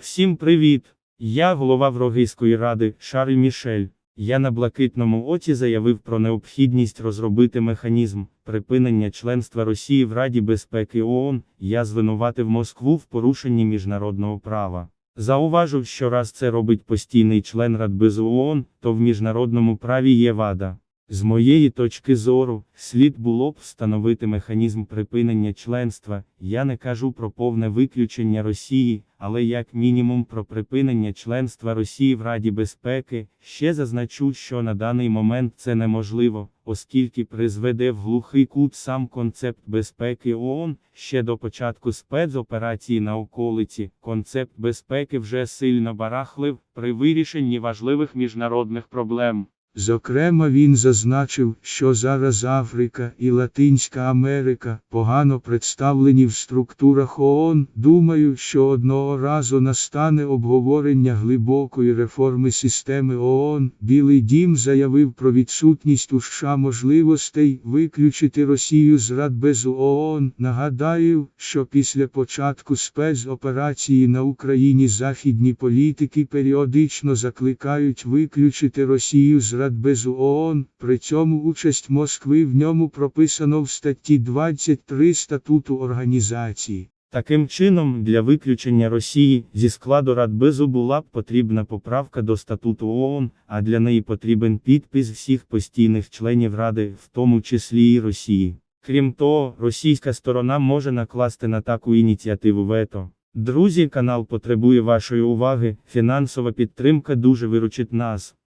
Всім привіт! Я голова Врогийської ради Шарль Мішель. Я на блакитному оці заявив про необхідність розробити механізм припинення членства Росії в Раді безпеки ООН. Я звинуватив Москву в порушенні міжнародного права. Зауважив, що раз це робить постійний член Радбезу ООН, то в міжнародному праві є вада. З моєї точки зору, слід було б встановити механізм припинення членства. Я не кажу про повне виключення Росії, але як мінімум про припинення членства Росії в Раді безпеки. Ще зазначу, що на даний момент це неможливо, оскільки призведе в глухий кут сам концепт безпеки ООН. Ще до початку спецоперації на околиці. Концепт безпеки вже сильно барахлив при вирішенні важливих міжнародних проблем. Зокрема, він зазначив, що зараз Африка і Латинська Америка погано представлені в структурах ООН. Думаю, що одного разу настане обговорення глибокої реформи системи ООН. Білий дім заявив про відсутність у США можливостей виключити Росію з Радбезу ООН. Нагадаю, що після початку спецоперації на Україні західні політики періодично закликають виключити Росію з Радбезу ООН, при цьому участь Москви в ньому прописано в статті 23 статуту організації. Таким чином, для виключення Росії зі складу Радбезу була б потрібна поправка до статуту ООН, а для неї потрібен підпис всіх постійних членів Ради, в тому числі і Росії. Крім того, російська сторона може накласти на таку ініціативу вето. Друзі, канал потребує вашої уваги, фінансова підтримка дуже виручить нас.